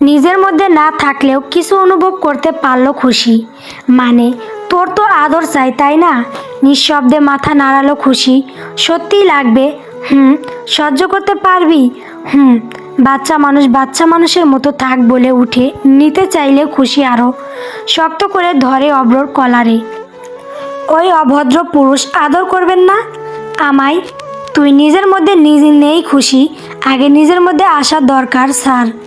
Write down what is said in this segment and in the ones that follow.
নিজের মধ্যে না থাকলেও কিছু অনুভব করতে পারল খুশি। মানে তোর তো আদর চাই, তাই না? নিঃশব্দে মাথা নাড়ালো খুশি। সত্যিই লাগবে। হুম, সহ্য করতে পারবি? হুম, বাচ্চা মানুষ বাচ্চা মানুষের মতো থাক বলে উঠে নিতে চাইলে খুশি আরও শক্ত করে ধরে অব্রর কলারে। ওই অভদ্র পুরুষ আদর করবেন না? আমায়? তুই নিজের মধ্যে নিজে নেই খুশি। আগে নিজের মধ্যে আসার দরকার, স্যার।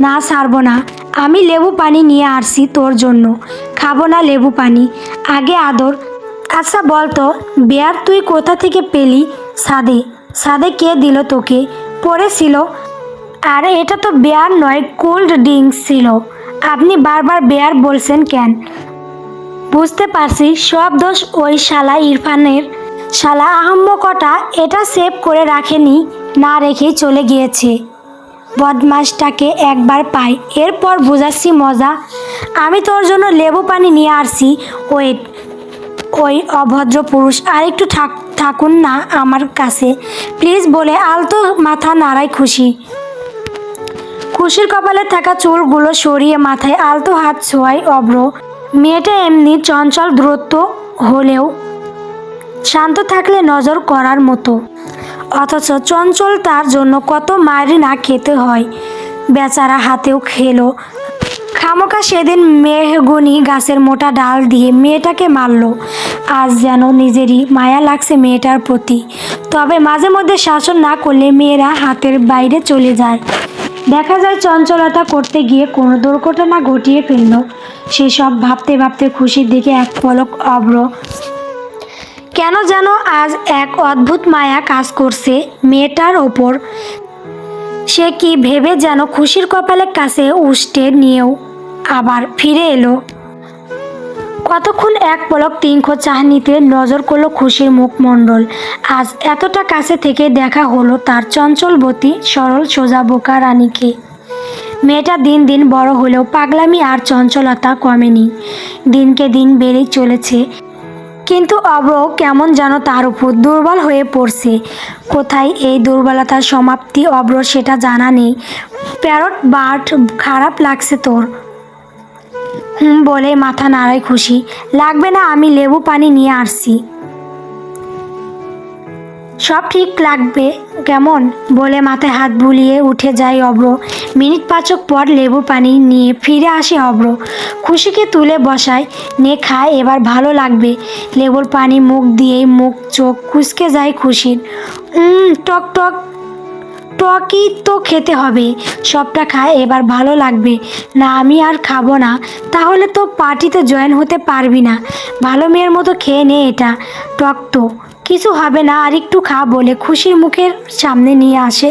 না, ছাড়বো না। আমি লেবু পানি নিয়ে আসছি তোর জন্য। খাব না লেবু পানি। আগে আদর। আচ্ছা বলতো বেয়ার তুই কোথা থেকে পেলি সাদে? সাদে কে দিল তোকে? পড়েছিল। আর, এটা তো বেয়ার নয়, কোল্ড ড্রিঙ্কস ছিল। আপনি বারবার বেয়ার বলছেন কেন? বুঝতে পারছি, সব দোষ ওই শালা ইরফানের। শালা আহম্মকটা এটা সেভ করে রাখেনি, না রেখেই চলে গিয়েছে। বদমাসটাকে একবার পাই, এরপর বোঝাচ্ছি মজা। আমি তোর জন্য লেবু পানি নিয়ে আসছি। ওয়েট, ওই অভদ্র পুরুষ, আর একটু থাক, থাকুন না আমার কাছে। প্লিজ বলে আলতো মাথা নাড়াই খুশি। খুশির কপালে থাকা চুলগুলো সরিয়ে মাথায় আলতো হাত ছোঁয়াই অব্র মেয়েটা এমনি চঞ্চল দূরত্ব হলেও শান্ত থাকলে নজর করার মতো। অথচ চঞ্চল তার জন্য কত মায়েরই না খেতে হয়। বেচারা হাতেও খেলো। খামোকা সেদিন মেহগুনি গাছের মোটা ডাল দিয়ে মেয়েটাকে মারল। আজ যেন নিজেরই মায়া লাগছে মেয়েটার প্রতি। তবে মাঝে মধ্যে শাসন না করলে মেয়েরা হাতের বাইরে চলে যায়। দেখা যায় চঞ্চলতা করতে গিয়ে কোনো দুর্ঘটনা ঘটিয়ে ফেলল। সেসব ভাবতে ভাবতে খুশির দিকে এক পলক অব্র কেন যেন আজ এক অদ্ভুত মায়া কাজ করছে মেয়েটার ওপর। সে কি ভেবে যেন খুশির কপালের কাছে উষ্টে নিয়েও আবার ফিরে এলো। কতক্ষণ এক পলক তিনখো চাহনিতে নজর করল খুশির মুখমণ্ডল। আজ এতটা কাছে থেকে দেখা হলো তার চঞ্চলবতী, সরল, সোজা বোকা রানীকে। মেয়েটা দিন দিন বড় হলেও পাগলামি আর চঞ্চলতা কমেনি। দিনকে দিন বেড়েই চলেছে। কিন্তু অব্র কেমন যেন তার উপর দুর্বল হয়ে পড়ছে। কোথায় এই দুর্বলতার সমাপ্তি অব্র সেটা জানা নেই। প্যারট বার্ট খারাপ লাগছে তোর। বলে মাথা নাড়াই খুশি। লাগবে না আমি লেবু পানি নিয়ে আসছি। সব ঠিক লাগবে, কেমন? বলে মাথায় হাত বুলিয়ে উঠে যায় অব্র মিনিট পাঁচক পর লেবু পানি নিয়ে ফিরে আসে অব্র খুশিকে তুলে বসায়, নে খায় এবার ভালো লাগবে। লেবুর পানি মুখ দিয়েই মুখ চোখ কুচকে যায় খুশির। টক টক, টকই তো খেতে হবে। সবটা খায় এবার ভালো লাগবে। না, আমি আর খাব না। তাহলে তো পার্টিতে জয়েন হতে পারবি না। ভালো মেয়ের মতো খেয়ে নে এটা। টক তো। কিছু হবে না, আর একটু খা বলে খুশির মুখের সামনে নিয়ে আসে।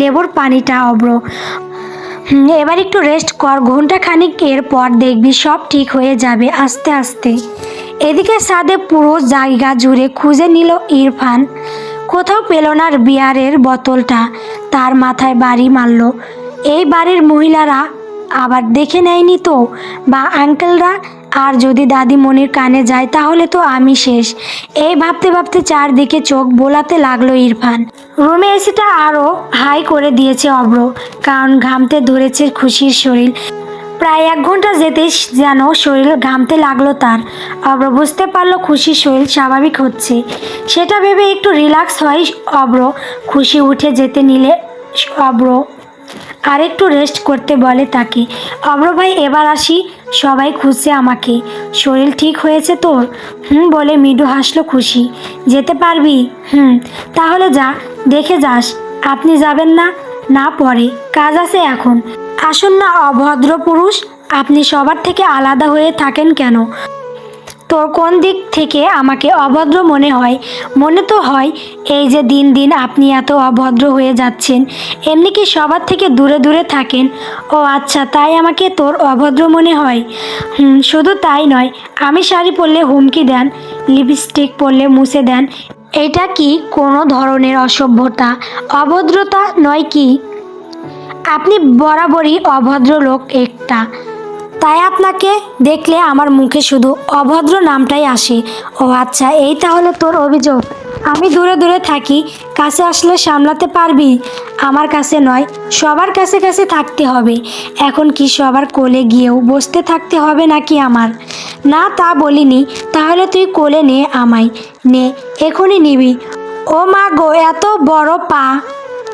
লেবুর পানিটা অব্র এবার একটু রেস্ট কর। ঘণ্টা খানিক এর পর দেখবি সব ঠিক হয়ে যাবে আস্তে আস্তে। এদিকে সাদে পুরো জায়গা জুড়ে খুঁজে নিল ইরফান। কোথাও পেল না বিয়ারের বোতলটা। তার মাথায় বাড়ি মারল। এই বাড়ির মহিলারা আবার দেখে নেয়নি তো? বা আঙ্কেলরা আর যদি দাদিমণির কানে যায়, তাহলে তো আমি শেষ। এই ভাবতে ভাবতে চারদিকে চোখ বোলাতে লাগল ইরফান। রুমে এসিটা আরও হাই করে দিয়েছে অব্র কারণ ঘামতে ধরেছে খুশির শরীর। প্রায় এক ঘণ্টা যেতে যেন শরীর ঘামতে লাগল তার। অব্র বুঝতে পারল খুশির শরীর স্বাভাবিক হচ্ছে। সেটা ভেবে একটু রিল্যাক্স হয় অব্র খুশি উঠে যেতে নিলে অব্র আর একটু রেস্ট করতে বলে তাকে। অব্র ভাই, এবার আসি। সবাই খুঁজছে আমাকে। শরীর ঠিক হয়েছে তোর? হুম, বলে মৃদু হাসলো খুশি। যেতে পারবি? হুম, তাহলে যা, দেখে যাস। আপনি যাবেন না? না পরে। কাজ আছে এখন। আসুন না, অভদ্র পুরুষ। আপনি সবার থেকে আলাদা হয়ে থাকেন কেন? তোর কোন দিক থেকে আমাকে অভদ্র মনে হয়? মনে তো হয় এই যে দিন দিন আপনি এত অভদ্র হয়ে যাচ্ছেন। এমনি কি সবার থেকে দূরে দূরে থাকেন? ও আচ্ছা তাই আমাকে তোর অভদ্র মনে হয়? হুম, শুধু তাই নয়, আমি শাড়ি পরলে হুমকি দেন, লিপস্টিক পরলে মুছে দেন। এটা কি কোনো ধরনের অসভ্যতা? অভদ্রতা নয় কি? আপনি বরাবরই অভদ্র লোক একটা। তাই আপনাকে দেখলে আমার মুখে শুধু অভদ্র নামটাই আসে। ও আচ্ছা এই তাহলে তোর অভিযোগ। আমি দূরে দূরে থাকি, কাছে আসলে সামলাতে পারবি? আমার কাছে নয়, সবার কাছে কাছে থাকতে হবে। এখন কি সবার কোলে গিয়েও বসতে থাকতে হবে নাকি আমার? না তা বলিনি, তাহলে তুই কোলে নে আমায়। নে, এখনই নিবি। ও মা গো, এত বড় পা।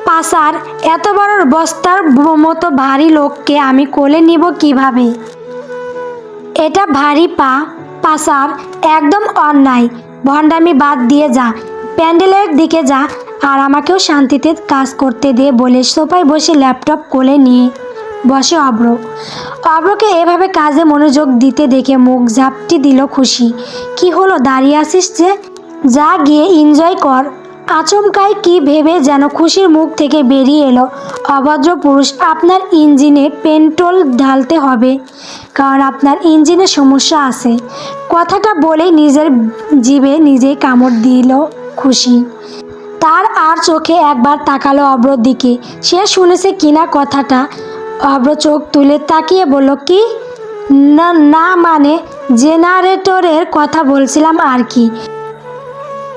পাসার, এত বড় বস্তার মতো ভারী লোককে আমি কোলে নিব কীভাবে? এটা ভারী পা, পাসার, একদম অন্যায়। ভণ্ডামি বাদ দিয়ে যা, প্যান্ডেলের দিকে যা, আর আমাকেও শান্তিতে কাজ করতে দে বলে সোফায় বসে ল্যাপটপ কোলে নিয়ে বসে অব্র। অব্রকে এভাবে কাজে মনোযোগ দিতে দেখে মুখ ঝাপটি দিল খুশি। কি হলো? দাঁড়িয়ে আসিস যে? যা গিয়ে এনজয় কর। আচমকায় কি ভেবে যেন খুশির মুখ থেকে বেরিয়ে এলো? অভদ্র পুরুষ, আপনার ইঞ্জিনে পেট্রোল ঢালতে হবে, কারণ আপনার ইঞ্জিনে সমস্যা আছে। কথাটা বলেই নিজের জিভে নিজেই কামড় দিল খুশি। তার আর চোখে একবার তাকালো অব্রর দিকে। সে শুনেছে কিনা কথাটা। অব্র চোখ তুলে তাকিয়ে বলল, কি? না না মানে জেনারেটরের কথা বলছিলাম আর কি।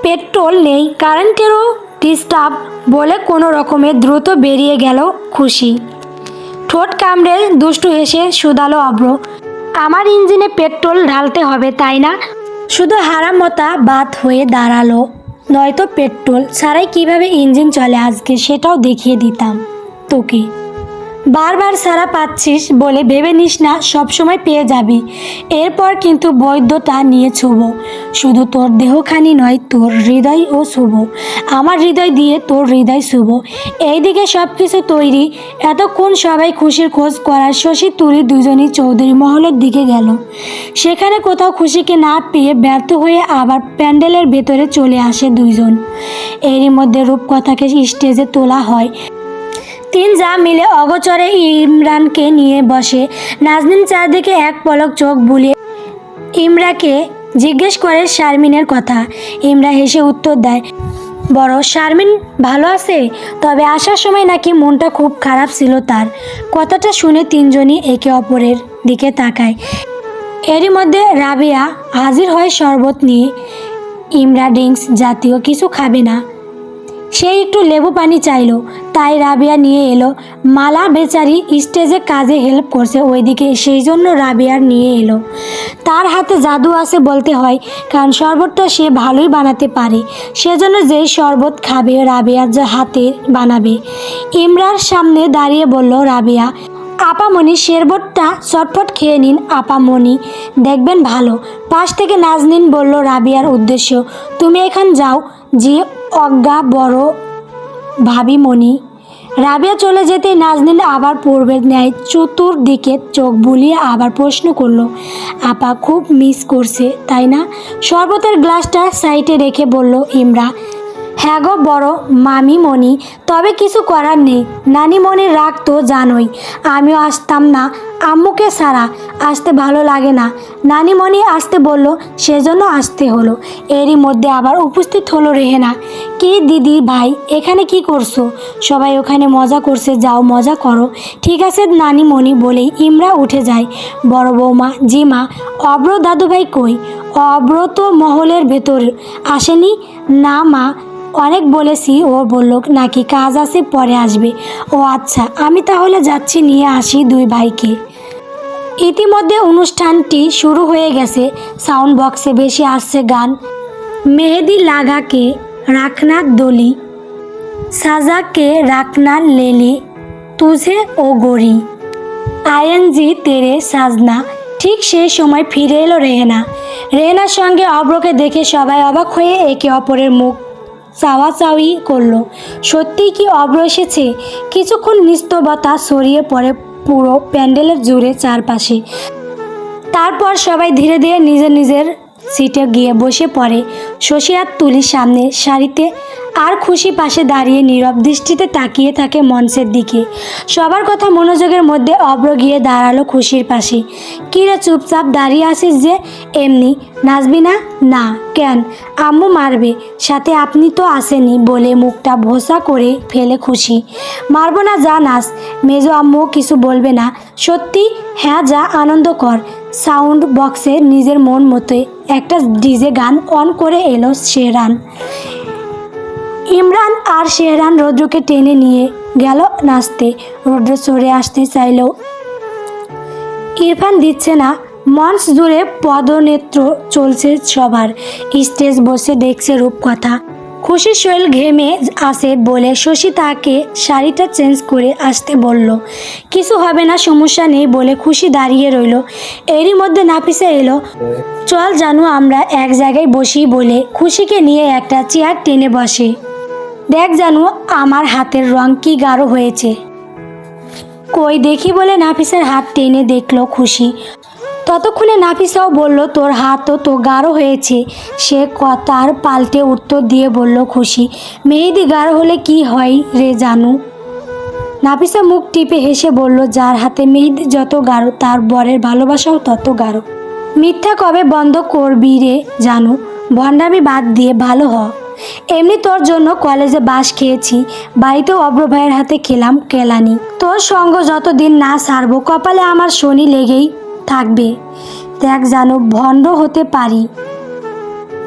পেট্রোল নেই, কারেন্টেরও ডিস্টার্ব বলে কোনো রকমে দ্রুত বেরিয়ে গেল খুশি। ঠোঁট কামড়ে দুষ্টু হেসে শুধালো অব্র আমার ইঞ্জিনে পেট্রোল ঢালতে হবে, তাই না? শুধু হারামতা বাদ হয়ে দাঁড়াল। নয়তো পেট্রোল ছাড়াই কীভাবে ইঞ্জিন চলে আজকে সেটাও দেখিয়ে দিতাম তোকে। বারবার সারা পাচ্ছিস বলে ভেবে নিস না, সবসময় পেয়ে যাবি। এরপর কিন্তু বৈধতা নিয়ে ছুব। শুধু তোর দেহখানি নয়, তোর হৃদয় ও শুভ আমার হৃদয় দিয়ে তোর হৃদয় শুভ এইদিকে সব কিছু তৈরি। এতক্ষণ সবাই খুশির খোঁজ করার শশী, তুলি দুজনই চৌধুরী মহলের দিকে গেল। সেখানে কোথাও খুশিকে না পেয়ে ব্যর্থ হয়ে আবার প্যান্ডেলের ভেতরে চলে আসে দুইজন। এরই মধ্যে রূপকথাকে স্টেজে তোলা হয়। তিন যা মিলে অগচরে ইমরানকে নিয়ে বসে। নাজনীন চারদিকে এক পলক চোখ বুলিয়ে ইমরাকে জিজ্ঞেস করে শারমিনের কথা। ইমরা হেসে উত্তর দেয়, বড় শারমিন ভালো আছে, তবে আসার সময় নাকি মনটা খুব খারাপ ছিল তার। কথাটা শুনে তিনজনই একে অপরের দিকে তাকায়। এরই মধ্যে রাবিয়া হাজির হয় শরবত নিয়ে। ইমরা ড্রিঙ্কস জাতীয় কিছু খাবে না। সে একটু লেবু পানি চাইলো তাই রাবিয়া নিয়ে এলো। মালা বেচারি স্টেজে কাজে হেল্প করছে ওইদিকে সেই জন্য রাবিয়ার নিয়ে এলো। তার হাতে জাদু আছে বলতে হয়, কারণ শরবতটা সে ভালোই বানাতে পারে। সেজন্য যেই শরবত খাবে, রাবিয়ার যা হাতে বানাবে। ইমরার সামনে দাঁড়িয়ে বলল, রাবিয়া, আপামনি শেরবতটা চটপট খেয়ে নিন আপামণি দেখবেন ভালো। পাশ থেকে নাজনিন বলল, রাবিয়ার উদ্দেশ্য, তুমি এখান যাও, যে অজ্ঞা বড় ভাবি মনি রাবিয়া চলে যেতে নাজনিন আবার পূর্বের ন্যায় চতুর্দিকে চোখ বুলিয়ে আবার প্রশ্ন করল, আপা খুব মিস করছে, তাই না? শরবতের গ্লাসটা সাইডে রেখে বলল, ইমরা হ্যাঁ গো বড় মামি মনি তবে কিছু করার নেই। নানি মনির রাগ তো জানোই, আমিও আসতাম না আম্মুকে সারা আসতে ভালো লাগে না। নানিমণি আসতে বলল, সেজন্য আসতে হলো। এরই মধ্যে আবার উপস্থিত হলো রেহেনা। কি দিদি ভাই, এখানে কি করছ? সবাই ওখানে মজা করছে, যাও মজা করো। ঠিক আছে নানিমণি, বলেই ইমরা উঠে যায়। বড় বৌমা, জিমা, অব্র দাদুভাই কই? অব্র তো মহলের ভেতর, আসেনি? না মা, অনেক বলেছি। ও বলল, নাকি কাজ আছে, পরে আসবে। ও আচ্ছা আমি তাহলে যাচ্ছি, নিয়ে আসি দুই ভাইকে। ইতিমধ্যে অনুষ্ঠানটি শুরু হয়ে গেছে। সাউন্ড বক্সে বেশি আসছে গান। মেহেদি লাগাকে রাখনা দলি, সাজাকে রাখনা লেলি, তুঝে ও গড়ি। আইএনজি তেরে সাজনা। ঠিক সেই সময় ফিরে এলো রেহেনা। রেহেনার সঙ্গে অব্রকে দেখে সবাই অবাক হয়ে একে অপরের মুখ চাওয়াচাওয়ি করল। সত্যিই কি অব্র এসেছে? কিছুক্ষণ নিস্তবতা ছড়িয়ে পড়ে পুরো প্যান্ডেলের জুড়ে চারপাশে। তারপর সবাই ধীরে ধীরে নিজের নিজের সিটে গিয়ে বসে পড়ে। শশী আর তুলির সামনে সারিতে আর খুশি পাশে দাঁড়িয়ে নীরব দৃষ্টিতে তাকিয়ে থাকে মঞ্চের দিকে। সবার কথা মনোযোগের মধ্যে অব্র গিয়ে দাঁড়াল খুশির পাশে। কিরে চুপচাপ দাঁড়িয়ে আসিস যে? এমনি। নাচবি না। না কেন? আম্মু মারবে। সাথে আপনি তো আসেনি বলে মুখটা ভোসা করে ফেলে খুশি। মারবো না, যা নাচ মেজো আম্মু, কিছু বলবে না। সত্যি? হ্যাঁ যা, আনন্দ কর। সাউন্ড বক্সে নিজের মন মতো একটা ডিজে গান অন করে এলো সে রান ইমরান আর শেহরান রৌদ্রকে টেনে নিয়ে গেল নাচতে। রৌদ্র সরে আসতে চাইলেও ইরফান দিচ্ছে না। মঞ্চ জুড়ে পদনেত্র চলছে সবার। স্টেজ বসে দেখছে রূপকথা। খুশি শৈল ঘেমে আসে বলে শশী তাকে শাড়িটা চেঞ্জ করে আসতে বলল, কিছু হবে না, সমস্যা নেই, বলে খুশি দাঁড়িয়ে রইল। এরই মধ্যে নাফিসা এলো, চল জানু, আমরা এক জায়গায় বসি, বলে খুশিকে নিয়ে একটা চেয়ার টেনে বসে। দেখ জানু, আমার হাতের রং কি গাঢ় হয়েছে। কই দেখি, বলে নাফিসার হাত টেনে দেখল খুশি। ততক্ষণে নাফিসাও বলল, তোর হাতও তো গাঢ় হয়েছে। সে কথার পাল্টে উত্তর দিয়ে বলল, খুশি, মেহেদি গাঢ় হলে কি হয় রে জানু? নাফিসা মুখ টিপে হেসে বলল, যার হাতে মেহেদি যত গাঢ়, তার বরের ভালোবাসাও তত গাঢ়। মিথ্যা কবে বন্ধ করবি রে জানু? ভণ্ডামি বাদ দিয়ে ভালো হ। এমনি তোর জন্য কলেজে বাস খেয়েছি, বাড়িতেও অব্র ভাইয়ের হাতে খেলাম কেলানি। তোর সঙ্গ যতদিন না সারবো, কপালে আমার শনি লেগেই থাকবে। দেখ যেন ভণ্ড হতে পারি।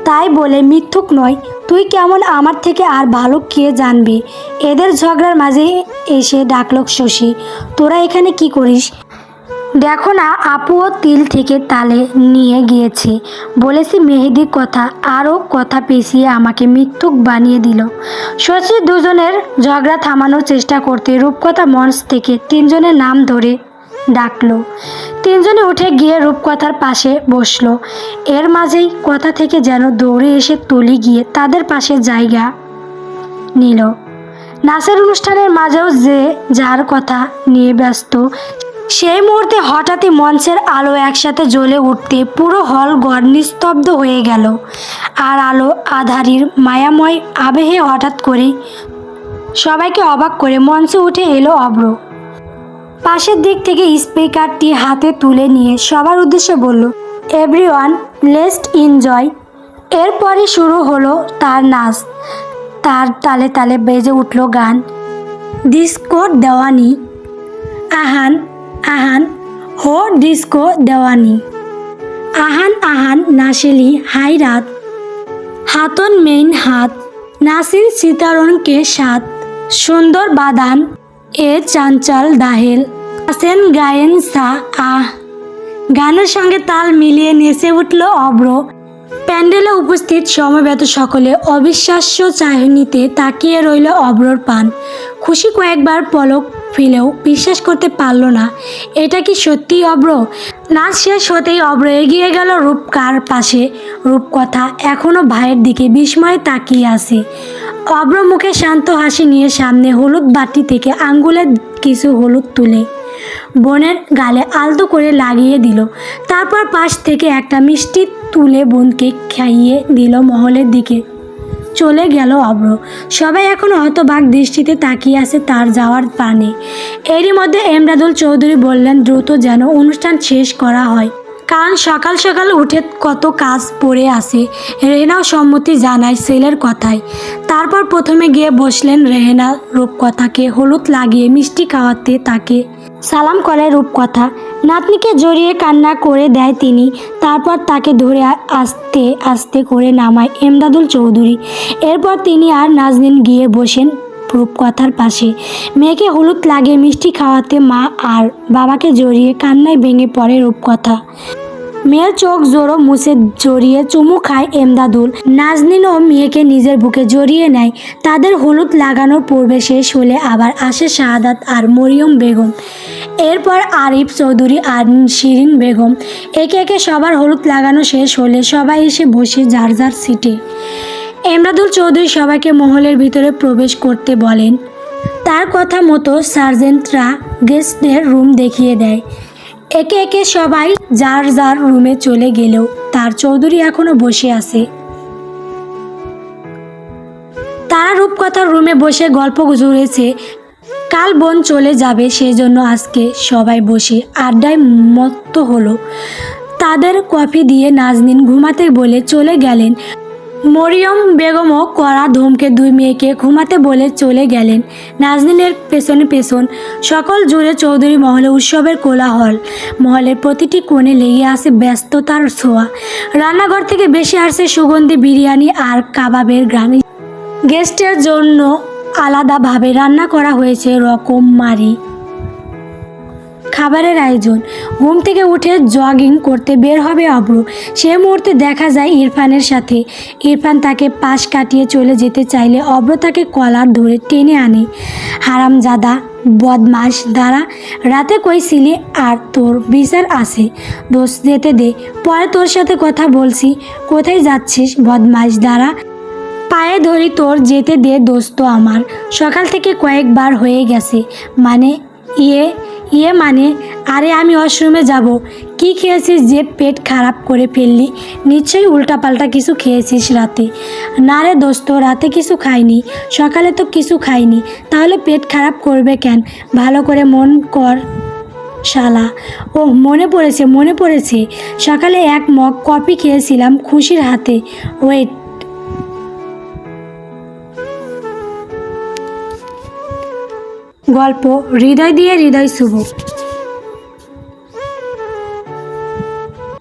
তাই বলে মিথ্যুক নয়, তুই কেমন আমার থেকে আর ভালো কে জানবে? এদের ঝগড়ার মাঝে এসে ডাকল শশী, তোরা এখানে কি করিস? দেখো না, আপুও তিল থেকে তালে নিয়ে গিয়েছে। বলেছি মেহেদির কথা, আরও কথা পেঁচিয়ে আমাকে মিথ্যুক বানিয়ে দিল। শশী দুজনের ঝগড়া থামানোর চেষ্টা করতে রূপকথা মঞ্চ থেকে তিনজনের নাম ধরে ডাকলো। তিনজনে উঠে গিয়ে রূপকথার পাশে বসল। এর মাঝেই কথা থেকে যেন দৌড়ে এসে তুলি গিয়ে তাদের পাশে জায়গা নিল। নাচের অনুষ্ঠানের মাঝেও যে যার কথা নিয়ে ব্যস্ত, সেই মুহূর্তে হঠাৎই মঞ্চের আলো একসাথে জ্বলে উঠতে পুরো হল গড় নিস্তব্ধ হয়ে গেল। আর আলো আধারির মায়াময় আবেহে হঠাৎ করেই সবাইকে অবাক করে মঞ্চে উঠে এলো অব্র। পাশের দিক থেকে স্পিকারটি হাতে তুলে নিয়ে সবার উদ্দেশ্যে বলল এভরিওয়ান লেস্ট এনজয় এরপরে শুরু হলো তার নাচ। তার তালে তালে বেজে উঠল গান। ডিস্কো দেওয়ানি। আহান আহান, হো ডিস্কো দেওয়ানি। আহান আহান, নাসেলি, হাই রাত। হাতন মেইন হাত নাসির সীতারণকে সাত। সুন্দর বাদান এ চাঞ্চল দাহেল। আসেন গায়েন সা আহ গানের সঙ্গে তাল মিলিয়ে নেচে উঠল অব্র প্যান্ডেলে উপস্থিত সমবেত সকলে অবিশ্বাস্য চাহনিতে তাকিয়ে রইল অব্রর পান। খুশি কয়েকবার পলক ফেলেও বিশ্বাস করতে পারল না, এটা কি সত্যি অব্র নাচ শেষ হতেই অব্র এগিয়ে গেল রূপকার পাশে। রূপকথা এখনও ভাইয়ের দিকে বিস্ময়ে তাকিয়ে আছে। অব্র মুখে শান্ত হাসি নিয়ে সামনে হলুদ বাটি থেকে আঙ্গুলের কিছু হলুদ তুলে বোনের গালে আলতো করে লাগিয়ে দিল। তারপর পাশ থেকে একটা মিষ্টি তুলে বোনকে খাইয়ে দিল মহলের দিকে। চলে গেল অব্র সবাই এখন হতবাক দৃষ্টিতে তাকিয়ে আছে তার যাওয়ার পানে। এরই মধ্যে এমরাদুল চৌধুরী বললেন, দ্রুত যেন অনুষ্ঠান শেষ করা হয়। কারণ সকাল সকাল উঠে কত কাজ পড়ে আসে রেহেনাও সম্মতি জানায় ছেলের কথায়। তারপর প্রথমে গিয়ে বসলেন রেহেনা রূপকথাকে। হলুদ লাগিয়ে মিষ্টি খাওয়াতে তাকে সালাম করে রূপকথা। নাতনিকে জড়িয়ে কান্না করে দেয় তিনি। তারপর তাকে ধরে আস্তে আস্তে করে নামায় এমদাদুল চৌধুরী। এরপর তিনি আর নাজনীন গিয়ে বসেন রূপকথার পাশে। মেয়েকে হলুদ লাগিয়ে মিষ্টি খাওয়াতে মা আর বাবাকে জড়িয়ে কান্নায় ভেঙে পড়ে রূপকথা। মেয়ের চোখ জোরো মুছে জড়িয়ে চুমু খায় এমদাদুল। নাজনীন ও মেয়েকে নিজের বুকে জড়িয়ে নেয়। তাদের হলুদ লাগানোর পূর্বে শেষ হলে আবার আসে শাহাদাত আর মরিয়ম বেগম। এরপর আরিফ চৌধুরী আর শিরিন বেগম। একে একে সবার হলুদ লাগানো শেষ হলে সবাই এসে বসে যার যার সিটে। এমরাদুল চৌধুরী সবাইকে মহলের ভিতরে প্রবেশ করতে বলেন। তার কথা মতো সার্জেন্টরা গেস্টদের রুম দেখিয়ে দেয়। একে একে সবাই যার যার রুমে চলে গেলেও তার চৌধুরী এখনও বসে আছে। তারা রূপকথার রুমে বসে গল্প জুড়েছে। কাল বোন চলে যাবে সেজন্য আজকে সবাই বসে আড্ডায় মত্ত হলো। তাদের কফি দিয়ে নাজনিন ঘুমাতে বলে চলে গেলেন। মরিয়ম বেগমও কড়া ধমকে দুই মেয়েকে ঘুমাতে বলে চলে গেলেন। নাজনিনের পেছনে পেছন সকল জুড়ে চৌধুরী মহলে উৎসবের কোলাহল। মহলের প্রতিটি কোণে লেগে আছে ব্যস্ততার ছোঁয়া। রান্নাঘর থেকে বেশি আসছে সুগন্ধি, বিরিয়ানি আর কাবাবের গ্রামে। গেস্টের জন্য আলাদাভাবে রান্না করা হয়েছে রকমারি খাবারের আয়োজন। ঘুম থেকে উঠে জগিং করতে বের হবে অব্র। সে মুহূর্তে দেখা যায় ইরফানের সাথে। ইরফান তাকে পাশ কাটিয়ে চলে যেতে চাইলে অব্র তাকে কলার ধরে টেনে আনে। হারামজাদা বদমাস দ্বারা রাতে কইছিলি আর তোর বিচার আছে। দোষ যেতে দে। পরে তোর সাথে কথা বলছি। কোথায় যাচ্ছিস বদমাস দ্বারা? পায়ে ধরি তোর যেতে দে দোস্ত আমার। সকাল থেকে কয়েকবার হয়ে গেছে। মানে ইয়ে ইয়ে মানে আরে আমি ওয়াশরুমে যাব। কি খেয়েছিস যে পেট খারাপ করে ফেললি? নিশ্চয়ই উল্টাপাল্টা কিছু খেয়েছিস রাতে। না রে দোস্ত, রাতে কিছু খাইনি। সকালে তো কিছু খাইনি। তাহলে পেট খারাপ করবে কেন? ভালো করে মন কর, শালা। ও, মনে পড়েছে মনে পড়েছে। সকালে এক মগ কফি খেয়েছিলাম খুশির হাতে। ওয়েট গল্প হৃদয় দিয়ে হৃদয় শুভ